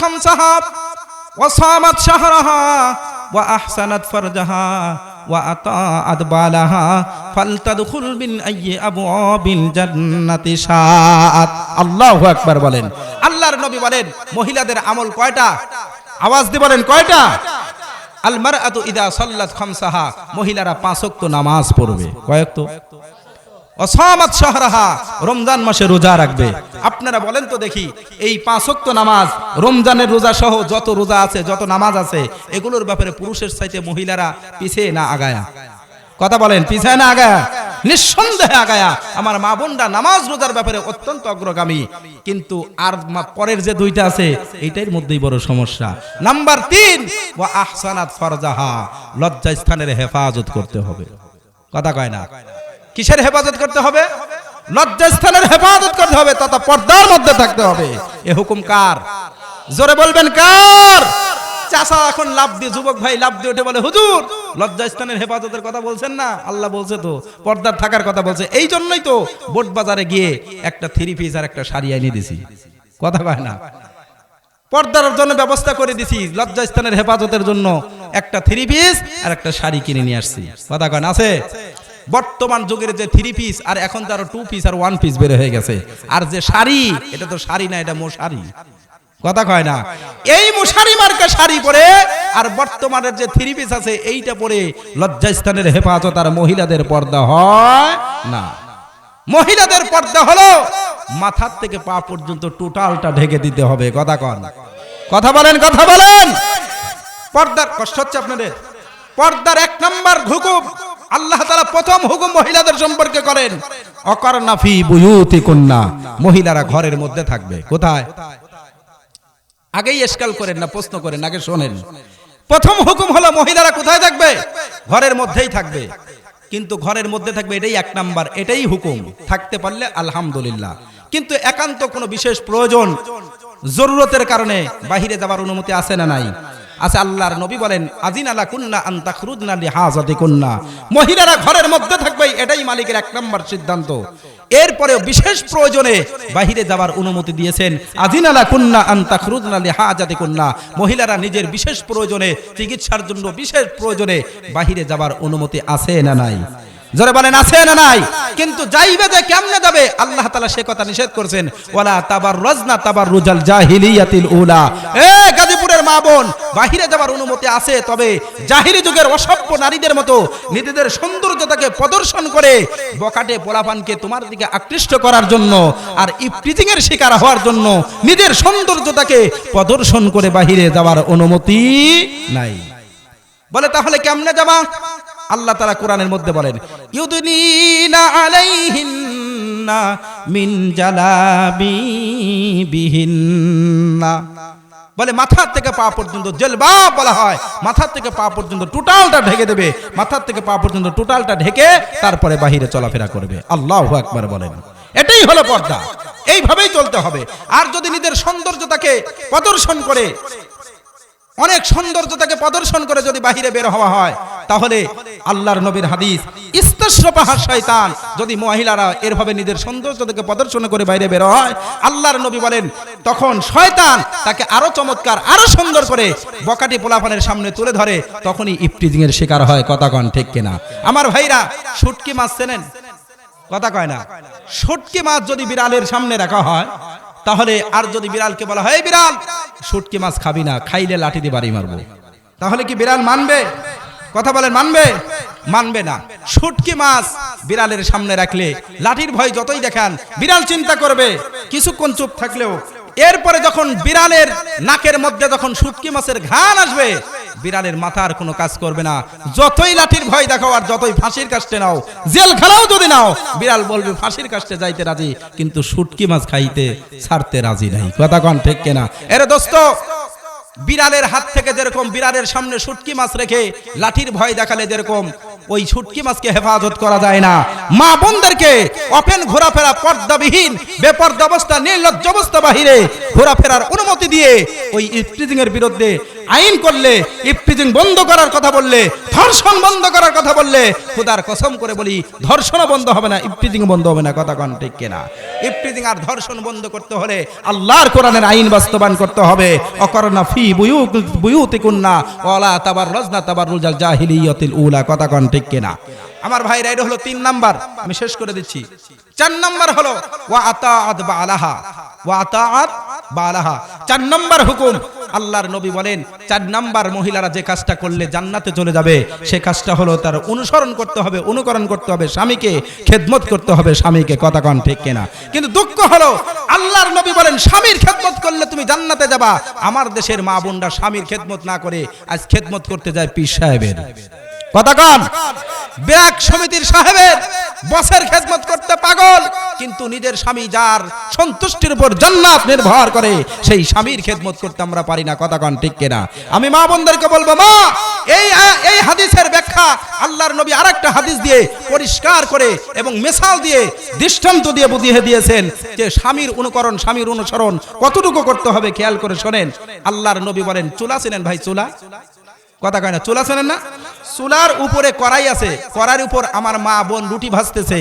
খামসাহা ওয়া সামাত শাহরাহা ওয়া আহসানাত ফারজাহা ওয়া আতাআত বালাহা ফালতাদখুল বিন আইয়ি আবওয়াবিল জান্নাতি শাআত আল্লাহু আকবার বলেন। আল্লাহর নবী বলেন, মহিলাদের আমল কয়টা? আওয়াজ দিয়ে বলেন, কয়টা? আল মারআতু ইদা সাল্লাত খামসাহা, মহিলারা পাঁচ ওয়াক্ত নামাজ পড়বে। কয়েক তো অসামাত শাহরাহা, রমজান মাসে রোজা রাখবে। আপনারা বলেন তো দেখি, এই পাঁচ ওয়াক্ত নামাজ, রমজানের রোজা সহ যত রোজা আছে, যত নামাজ আছে, এগুলোর ব্যাপারে পুরুষের চাইতে মহিলারা পিছিয়ে না আগায়া? কথা বলেন, পিছায় না আগায়া? নিঃসন্দেহে আগায়া। আমার মা বোনরা নামাজ রোজার ব্যাপারে অত্যন্ত অগ্রগামী। কিন্তু আর পরের যে দুইটা আছে, এইটার মধ্যেই বড় সমস্যা। নাম্বার তিন ও আহসানাত ফরজাহা লজ্জা স্থানের হেফাজত করতে হবে। কথা কয় না? কিসের হেফাজত করতে হবে? লজ্জাস্থানের হেফাজত করতে হবে, তথা পর্দার মধ্যে থাকতে হবে। এ হুকুম কার? জোরে বলবেন কার? চাষা এখন লাভ দিয়ে, যুবক ভাই লাভ দিয়ে উঠে বলে, হুজুর, লজ্জাস্থানের হেফাজতের কথা বলছেন না? আল্লাহ বলছে তো, পর্দার থাকার কথা বলছে। এই জন্যই তো বোট বাজারে গিয়ে একটা থ্রি পিস আর একটা শাড়ি এনে দিছি। কথা কয় না? পর্দার জন্য ব্যবস্থা করে দিছি, লজ্জাস্থানের হেফাজতের জন্য একটা থ্রি পিস আর একটা শাড়ি কিনে নিয়ে আসছি। কথা কয় না? আছে? বর্তমান যুগের যে থ্রি পিস আর এখন তো আরও টু পিস আর ওয়ান পিস বের হয়ে গেছে। আর যে শাড়ি, এটা তো শাড়ি না, এটা মশারি। কথা কয় না? এই মশারি মার্কা শাড়ি পরে আর বর্তমানের যে থ্রি পিস আছে, এইটা পরে লজ্জাস্থানের হেফাজত আর মহিলাদের পর্দা হয় না। মহিলাদের পর্দা হলো মাথার থেকে পা পর্যন্ত টোটালটা ঢেকে দিতে হবে। কথা কন। কথা বলেন কথা বলেন। পর্দার কষ্ট হচ্ছে আপনাদের? পর্দার এক নম্বর হুকুম আল্লাহ তাআলা প্রথম হুকুম মহিলাদের সম্পর্কে করেন। অকর্ণাফি বুয়ুতি কন্যা মহিলারা ঘরের মধ্যে থাকবে। কোথায়? আগেই এসকাল করেন না, প্রশ্ন করেন, আগে শোনেন। প্রথম হুকুম হলো মহিলারা কোথায় থাকবে? ঘরের মধ্যেই থাকবে। কিন্তু ঘরের মধ্যে থাকবে এটাই এক নাম্বার, এটাই হুকুম। থাকতে পারলে আলহামদুলিল্লাহ। কিন্তু একান্ত কোনো বিশেষ প্রয়োজন, জরুরতের কারণে বাহিরে যাওয়ার অনুমতি আছে না নাই? আছে আল্লাহর নবী বলেন আজিন আলা কুন্না আন্তা খুরুজনা লিহাজাতি কুন্না মহিলারা ঘরের মধ্যে থাকবে, এটাই মালিকের এক নম্বর সিদ্ধান্ত। এরপরে বিশেষ প্রয়োজনে বাহিরে যাওয়ার অনুমতি দিয়েছেন আজিন আলা কুন্না আন্তা খুরুজনা লিহাজাতি কুন্না মহিলারা নিজের বিশেষ প্রয়োজনে, চিকিৎসার জন্য বিশেষ প্রয়োজনে বাহিরে যাওয়ার অনুমতি আছে না নাই? জোরে বলেন, আছে না নাই? কিন্তু যাইবে যে কেমনে যাবে? আল্লাহ তাআলা সে কথা নিষেধ করেছেন। ওয়ালা তাবার রজনা তাবার রুজাল জাহিলিয়াতিল উলা। এ, গাজীপুরের মা বোন, বাহিরে যাবার অনুমতি আছে, তবে জাহিরি যুগের অসভ্য নারীদের মতো নিজেদের সৌন্দর্যতাকে প্রদর্শন করে বকাটে পোলাপানকে তোমার দিকে আকৃষ্ট করার জন্য আর ইফটিজিং এর শিকার হওয়ার জন্য নিজের সৌন্দর্যতাকে প্রদর্শন করে বাহিরে যাওয়ার অনুমতি নাই। বলে তাহলে কেমনে যাবা? আল্লাহ তারা কোরআনের মধ্যে বলেন বলে, মাথার থেকে পা পর্যন্ত জেলবা বলা হয়, মাথার থেকে পা পর্যন্ত টোটালটা ঢেকে দেবে, মাথার থেকে পা পর্যন্ত টোটালটা ঢেকে তারপরে বাহিরে চলাফেরা করবে। আল্লাহ একবার বলেন। এটাই হলো পর্দা। এইভাবেই চলতে হবে। আর যদি নিজের সৌন্দর্যতাকে প্রদর্শন করে অনেক সৌন্দর্যতাকে প্রদর্শন করে যদি বাহিরে বের হওয়া হয়, তাহলে আল্লাহর নবীর হাদিস ইস্তাশরপাহা শয়তান। যদি মহিলারা এরভাবে নিজের সৌন্দর্যতাকে প্রদর্শন করে বাইরে বের হয়, আল্লাহর নবী বলেন, তখন শয়তান তাকে আরও চমৎকার, আরও সুন্দর করে বকাটি পোলাপানের সামনে তুলে ধরে, তখনই ইফটিজিং এর শিকার হয়, কথা কন ঠিক কিনা। আমার ভাইরা, শুটকি মাছ চেনেন? কথা কয় না। শুটকি মাছ যদি বিড়ালের সামনে রাখা হয়, তাহলে আর যদি বিড়ালকে বলা হয় বিড়াল শুটকি মাছ খাবি না, খাইলে লাঠি দিয়ে বাড়ি মারবো। তাহলে কি বিড়াল মানবে? কথা বলেন, মানবে? মানবে না। শুটকি মাছ বিড়ালের সামনে রাখলে লাঠির ভয় যতই দেখান, বিড়াল চিন্তা করবে, কিছুক্ষণ চুপ থাকলেও, এরপরে যখন বিড়ালের নাকের মধ্যে যখন শুটকি মাছের ঘান আসবে বিড়ালের মাথার কোনো কাজ করবে না। যতই লাঠির ভয় দেখাও আর যতই ফাঁসির কাস্টে নাও জেলখানাও যদি নাও, বিড়াল বলবে, ফাঁসির কাস্টে যাইতে রাজি, কিন্তু শুটকি মাছ খাইতে ছাড়তে রাজি নাই। কথা কন ঠিক কেনা? এরে দোস্ত, বিড়ালের হাত থেকে যেরকম বিড়ালের সামনে শুটকি মাছ রেখে লাঠির ভয় দেখালে যেরকম, ওই শুটকি মাছকে হেফাজত করা যায় না। মা বোনদেরকে অপেন ঘোরাফেরা পর্দাবিহীন, বেপর্দা অবস্থা, নির্লজ্জ অবস্থা বাহিরে ঘোরাফেরার অনুমতি দিয়ে ওই ইফটিজিং এর বিরুদ্ধে আইন করলে ইফটিজিং বন্ধ করার কথা বললে, ধর্ষণ বন্ধ করার কথা বললে, খুদার কসম করে বলি, ধর্ষণও বন্ধ হবে না ইফটিজিং বন্ধ হবে না, কথা কন ঠিক কিনা? ইফটিজিং আর ধর্ষণ বন্ধ করতে হলে আল্লাহর কোরআনের আইন বাস্তবায়ন করতে হবে। অকরনা ফি বুয়ুত বুয়ুতিকুন্না, ওয়ালা তাবাররাজনা তাবাররুজাল জাহিলিয়াতিল উলা, কথা কন ঠিক কিনা? আমার ভাইরা এটা হলো তিন নাম্বার, আমি শেষ করে দিচ্ছি। চার নাম্বার হলো, ওয়া আতাআত বালাহা ওয়া আতাআত বালাহা চার নাম্বার হুকুম আল্লাহর নবী বলেন, চার নাম্বার মহিলারা যে কাজটা করলে জান্নাতে চলে যাবে, সে কাজটা হলো তার অনুসরণ করতে হবে, অনুকরণ করতে হবে স্বামীকে, খেদমত করতে হবে স্বামীকে, কথা কন ঠিক কেনা। কিন্তু দুঃখ হলো, আল্লাহর নবী বলেন, স্বামীর খেদমত করলে তুমি জান্নাতে যাবা। আমার দেশের মা বোনরা স্বামীর খেদমত না করে আজ খেদমত করতে যায় পীর সাহেবের। কথা ব্যাগ সমিতির সাহেবের বসের খেদমত করতে পাগল, কিন্তু নিজের স্বামী যার সন্তুষ্টির উপর জান্নাত নির্ভর করে, সেই স্বামীর খেদমত করতে আমরা পারি না। কন ঠিক কিনা? আমি মা বোনদেরকে বলব, মা, এই এই হাদিসের ব্যাখ্যা আল্লাহর নবী আরেকটা হাদিস দিয়ে পরিষ্কার করে এবং মেসাল দিয়ে দৃষ্টান্ত দিয়ে বুঝিয়ে দিয়েছেন যে স্বামীর অনুকরণ, স্বামীর অনুসরণ কতটুকু করতে হবে, খেয়াল করে শোনেন। আল্লাহর নবী বলেন, চুলা ছিলেন ভাই, চুলা? কথা কয় না, চুলা শোনেন না? চুলার উপরে কড়াই আছে, কড়াইয়ের উপর আমার মা বোন রুটি ভাজতেছে,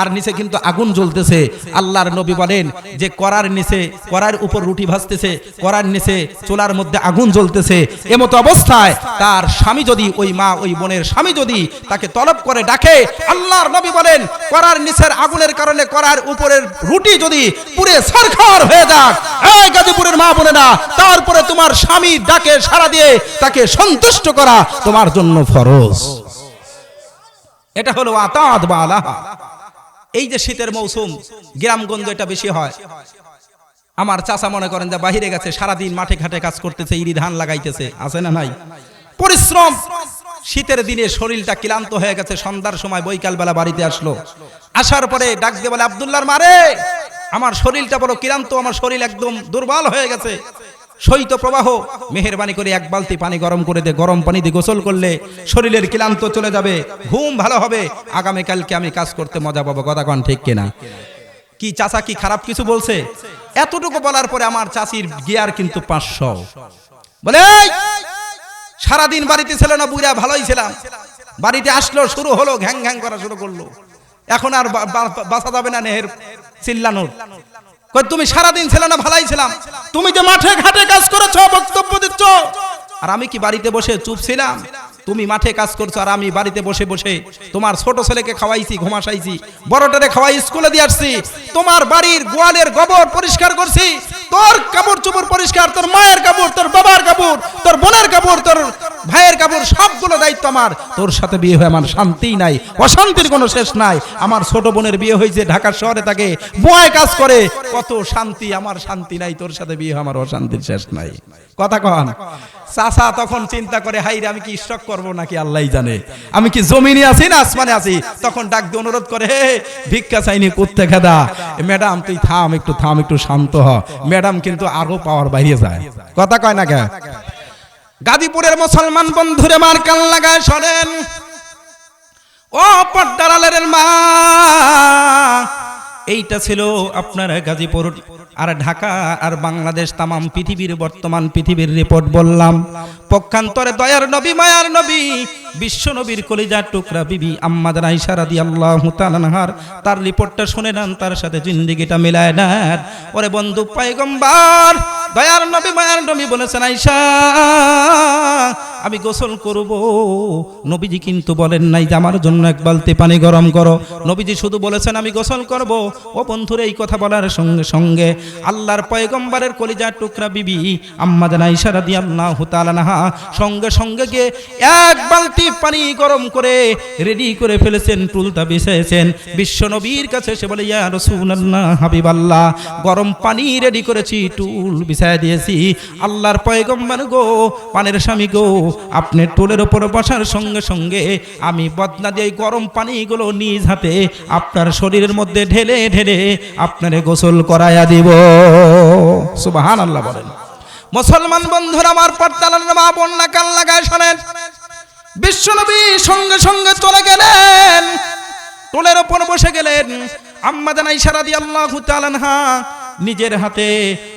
আর নিচে কিন্তু আগুন জ্বলতেছে। আল্লাহর নবী বলেন যে কড়ার নিচে, কড়াইয়ের উপর রুটি ভাজতেছে কড়ার নিচে চুলার মধ্যে আগুন জ্বলতেছে। এমতো অবস্থায় তার স্বামী যদি, ওই মা, ওই বোনের স্বামী যদি তাকে তলব করে ডাকে, আল্লাহর নবী বলেন কড়ার নিচের আগুনের কারণে কড়ার উপরের রুটি যদি পুরে সরকার হয়ে যাক, এই গাজীপুরের মা বোনেরা, তারপরে তোমার স্বামী ডাকে সারা দিয়ে তাকে সন্তুষ্ট করা তোমার জন্য ফরজ। এটা হলো আতাদ বা আলাহা। এই যে শীতের মৌসুম, গ্রামগঞ্জ এটা বেশি হয়। আমার চাচা মনে করেন যে বাহিরে গেছে, সারাদিন মাঠে ঘাটে কাজ করতেছে, ইরি ধান লাগাইতেছে। আছে না নাই? পরিশ্রম। শীতের দিনে শরীরটা ক্লান্ত হয়ে গেছে, সন্ধ্যার সময় বৈকাল বেলা বাড়িতে আসলো। আসার পরে ডাক দিয়ে বলে, আবদুল্লাহর মারে আমার শরীরটা বড় ক্লান্ত, আমার শরীর একদম দুর্বল হয়ে গেছে। শৈত প্রবাহ। মেহরবানি করে এক বালতি পানি গরম করে দে গরম পানি দিয়ে গোসল করলে শরীরের ক্লান্ত চলে যাবে ঘুম ভালো হবে। আগামীকালকে আমি কাজ করতে মজা পাবো কথা কন ঠিক কিনা? কি চাচা কি খারাপ কিছু বলছে? এতটুকু বলার পরে আমার চাচির গিয়ার কিন্তু পাঁচশো। বলে "এই, সারাদিন বাড়িতে ছিল না বুড়া ভালোই ছিলাম। বাড়িতে আসলো শুরু হলো ঘ্যাং ঘ্যাং করা শুরু করল। এখন আর বাঁচা যাবে না নেহের চিল্লানোর। কই তুমি সারাদিন ছিল না, ভালাই ছিলাম। তুমি যে মাঠে ঘাটে কাজ করেছ, বক্তব্য দিচ্ছ। আর আমি কি বাড়িতে বসে চুপ ছিলাম? তুমি মাঠে কাজ করছ আর আমি বাড়িতে বসে বসে তোমার ছোট ছেলেকে খাওয়াইছি, ঘুমাসাইছি, বড়টারে খাওয়াই স্কুলে দিয়ে আসছি, তোমার বাড়ির গোয়ালের গোবর পরিষ্কার করছি তোর কাপড় চোপড় পরিষ্কার, তোর মায়ের কাপড়, তোর বাবার কাপড়, তোর বোনের কাপড়, তোর ভাইয়ের কাপড়, সবগুলো দায়িত্ব আমার। তোর সাথে বিয়ে হয়ে আমার শান্তিই নাই, অশান্তির কোনো শেষ নাই। আমার ছোট বোনের বিয়ে হয়েছে, ঢাকা শহরে তাকে বয় কাজ করে। কত শান্তি, আমার শান্তি নাই, তোর সাথে বিয়ে আমার অশান্তির শেষ নাই। কথা কন। চাচা তখন চিন্তা করে হাইরে আমি কি স্টক করব নাকি আল্লাহ জানে? আমি কি জমিনে আছি না আসমানে আছি? তখন ডাক দিয়ে অনুরোধ করে, হে, ভিক্ষা চাইনি করতে খেদা ম্যাডাম, তুই থাম, একটু থাম, একটু শান্ত হ। ম্যাডাম কিন্তু আরও পাওয়ার বাইরে যায়। কথা কয় না কেন গাজীপুরের মুসলমান বন্ধুরে মার কান লাগায় সরেন। ও পদ্মারালের মা। এইটা ছিল আপনার গাজীপুর। আর ঢাকা আর বাংলাদেশ তামাম পৃথিবীর বর্তমান পৃথিবীর রিপোর্ট বললাম। পক্ষান্তরে দয়ার নবী, মায়ার নবী, বিশ্ব নবীর কলিজার টুকরা বিবি আম্মাদান আইসা রাদি আল্লাহ তালানহার তার রিপোর্টটা শুনে নেন, তার সাথে জিন্দিগিটা মিলায় নেন। ওরে বন্ধু পাইগম্বার, দয়ার নবী, মায়ার নবী বলেছেন, আইসা, আমি গোসল করব। নবীজি কিন্তু বলেন নাই যে, আমার জন্য এক বালতি পানি গরম করো। নবীজি শুধু বলেছেন, আমি গোসল করব। ও বন্ধুর, এই কথা বলার সঙ্গে সঙ্গে আল্লাহর পয়গম্বরের কলিজার টুকরা বিবি আম্মা জানা ইশারা দিয়ে আল্লাহ তালানাহা সঙ্গে সঙ্গে গিয়ে এক বালতি পানি গরম করে রেডি করে ফেলেছেন টুলতা বিছাইছেন বিশ্বনবীর কাছে সে বলে, ইয়া হাবিব আল্লাহ গরম পানি রেডি করেছি, টুল বিছায় দিয়েছি। আল্লাহর পয়গম্বর গো, পানের স্বামী গো, আপনি টুলের ওপর বসার সঙ্গে সঙ্গে আমি বদনা দিয়ে গরম পানিগুলো নিজ হাতে আপনার শরীরের মধ্যে ঢেলে ঢেলে আপনারে গোসল করাইয়া দিব। সুবাহান আল্লাহ বলেন। মুসলমান বন্ধুরা, আমার পর্দালার মা বন্যা কান লাগায় শোনেন। বিশ্বনবী সঙ্গে সঙ্গে চলে গেলেন। টোলের ওপর বসে গেলেন। আম্মা ইশারা দিয়ে আল্লাহ তালানহা নিজের হাতে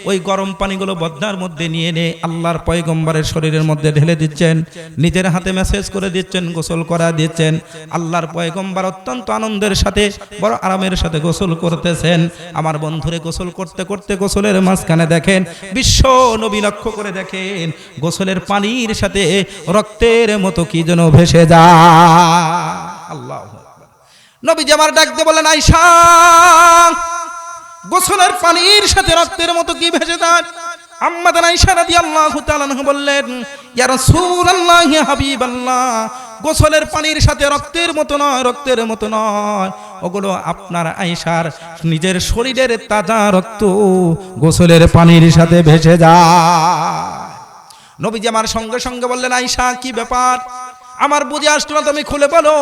ওই গরম পানিগুলো বদনার মধ্যে নিয়ে এনে আল্লাহর পয়গম্বরের শরীরের মধ্যে ঢেলে দিচ্ছেন, নিজের হাতে মেসেজ করে দিচ্ছেন, গোসল করা দিচ্ছেন। আল্লাহর পয়গম্বর অত্যন্ত আনন্দের সাথে, বড় আরামের সাথে গোসল করতেছেন। আমার বন্ধুরে গোসল করতে করতে গোসলের মাঝখানে দেখেন, বিশ্ব নবী লক্ষ্য করে দেখেন, গোসলের পানির সাথে রক্তের মতো কি যেন ভেসে যায়। আল্লাহ নবীজি আমার ডাকতে বলেন আইসা গোসলের পানির সাথে রক্তের মতো কি ভেসে যায় আম্মাদান আয়েশা রাদিয়াল্লাহু তাআলা বললেন, ইয়া রাসূলুল্লাহ ইয়া হাবিবাল্লাহ, গোসলের পানির সাথে রক্তের মতো নয়, রক্তের মতো নয়। ওগুলো আপনার আয়েশার নিজের শরীরের তাজা রক্ত গোসলের পানির সাথে ভেসে যায়। নবীজি আমার সঙ্গে সঙ্গে বললেন, আয়েশা, কি ব্যাপার? আমার বুঝে আসতো না, তুমি খুলে বলো।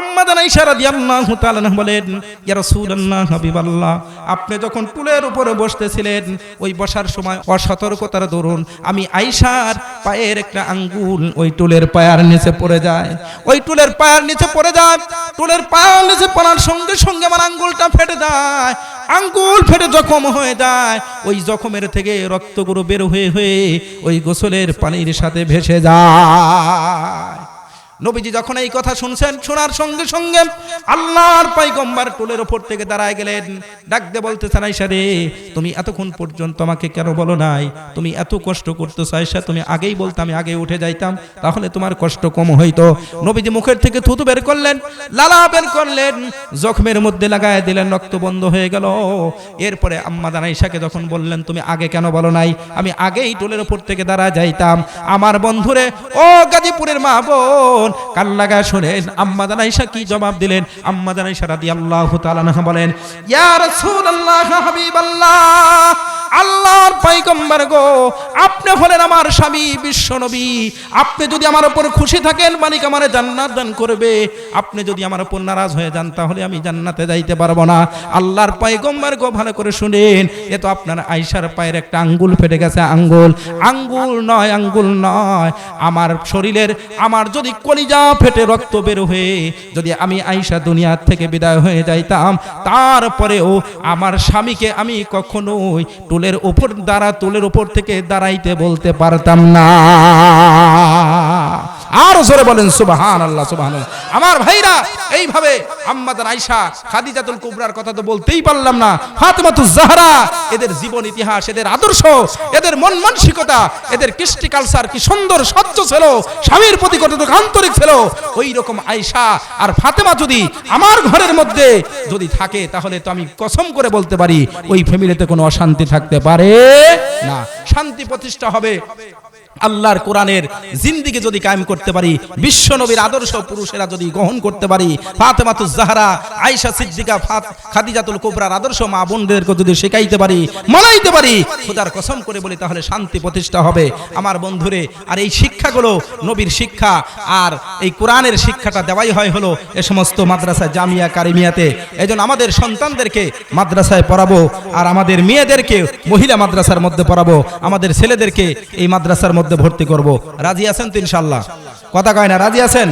আম্মাদান আয়েশা রাদিয়াল্লাহু তাআলা আনহা বলেন, ইয়া রাসূলুল্লাহ, হাবিবাল্লাহ, আপনি যখন টুলের উপরে বসতেছিলেন, ওই বসার সময় অসতর্কতার দরুন আমি আয়েশার পায়ের একটা আঙ্গুল ওই টুলের পায়ের নিচে পড়ে যায়। ওই টুলের পায়ের নিচে পড়ে যায়, টুলের পায়ের নিচে পড়ার সঙ্গে সঙ্গে আমার আঙ্গুলটা ফেটে যায়। আঙ্গুল ফেটে জখম হয়ে যায়, ওই জখমের থেকে রক্তগুলো বের হয়ে হয়ে ওই গোসলের পানির সাথে ভেসে যায়। নবীজি যখন এই কথা শুনছেন, শোনার সঙ্গে সঙ্গে আল্লাহর পাইগম্বার টুলের ওপর থেকে দাঁড়ায় গেলেন। ডাকতে বলতেছেন আয়সা রে, তুমি এতক্ষণ পর্যন্ত আমাকে কেন বলো নাই? তুমি এত কষ্ট করতেছো আয়সা তুমি আগেই বলতে আমি আগে উঠে যাইতাম, তাহলে তোমার কষ্ট কম হইতো। নবীজি মুখের থেকে থুতু বের করলেন, লালা বের করলেন, জখমের মধ্যে লাগায় দিলেন, রক্ত বন্ধ হয়ে গেল। এরপরে আম্মা দানাইশাকে যখন বললেন, তুমি আগে কেন বলো নাই? আমি আগেই টোলের ওপর থেকে দাঁড়া যাইতাম। আমার বন্ধুরে, ও গাজীপুরের মা বোন কান লাগা শোনেন, আম্মা দানাইশা কি জবাব দিলেন? আম্মা দানাইশা রাদিয়াল্লাহু তাআলা আনহা বলেন, ইয়া রাসূলুল্লাহ হাবিবাল্লাহ আল্লাহর পয়গম্বর গো, আপনি হলেন আমার স্বামী বিশ্বনবী আপনি যদি আমার উপর খুশি থাকেন, মালিক আমার জান্নাত দান করবে। আপনি যদি আমার উপর নারাজ হয়ে যান, তাহলে আমি জান্নাতে যাইতে পারব না। আল্লাহর পয়গম্বর গো, ভালো করে শুনেন। এ তো আপনার আয়সার পায়ের একটা আঙ্গুল ফেটে গেছে, আঙ্গুল। আঙ্গুল নয় আঙ্গুল নয়। আমার শরীরের, আমার যদি কলিজা ফেটে রক্ত বের হয়ে, যদি আমি আয়সা দুনিয়ার থেকে বিদায় হয়ে যাইতাম, তারপরেও আমার স্বামীকে আমি কখনোই টুলের উপর দ্বারা তুলের উপর থেকে দাঁড়াইতে বলতে পারতাম না। আর জোরে বলেন সুবাহান আল্লাহ সুবাহান আমার ভাইরা, এইভাবে আম্মাদান আয়সা খাদিজাতুল কুবরার কথা তো বলতেই পারলাম না। ফাতেমাতুজ জাহরা, এদের জীবন ইতিহাস, এদের আদর্শ, এদের মন মানসিকতা, এদের কৃষ্টি কালচার কি সুন্দর, স্বচ্ছ ছিল, স্বামীর প্রতি কতটুকু আন্তরিক ছিল ওই রকম আয়সা আর ফাতেমা যদি আমার ঘরের মধ্যে যদি থাকে, তাহলে তো আমি কসম করে বলতে পারি, ওই ফ্যামিলিতে কোনো অশান্তি থাকতে পারে না। শান্তি প্রতিষ্ঠা হবে। আল্লাহর কোরআনের জিন্দিগি যদি কায়েম করতে পারি বিশ্ব নবীর আদর্শ পুরুষেরা যদি গ্রহণ করতে পারি, ফাতেমাতুজ জাহরা, আয়েশা সিদ্দিকা, ফাত, খাদিজাতুল কুবরার আদর্শ মা বোনদেরকে যদি শেখাইতে পারি, মানাইতে পারি, খোদার কসম করে বলি, তাহলে শান্তি প্রতিষ্ঠা হবে। আমার বন্ধুরে, আর এই শিক্ষাগুলো নবীর শিক্ষা, আর এই কোরআনের শিক্ষাটা দেওয়াই হয় হলো এ সমস্ত মাদ্রাসা জামিয়া কারিমিয়াতে। এজন্য আমাদের সন্তানদেরকে মাদ্রাসায় পড়াবো, আর আমাদের মেয়েদেরকে মহিলা মাদ্রাসার মধ্যে পড়াবো। আমাদের ছেলেদেরকে এই মাদ্রাসার মধ্যে ভর্তি করব। রাজি আছেন তো ইনশাল্লাহ কথা কয় না রাজি আছেন?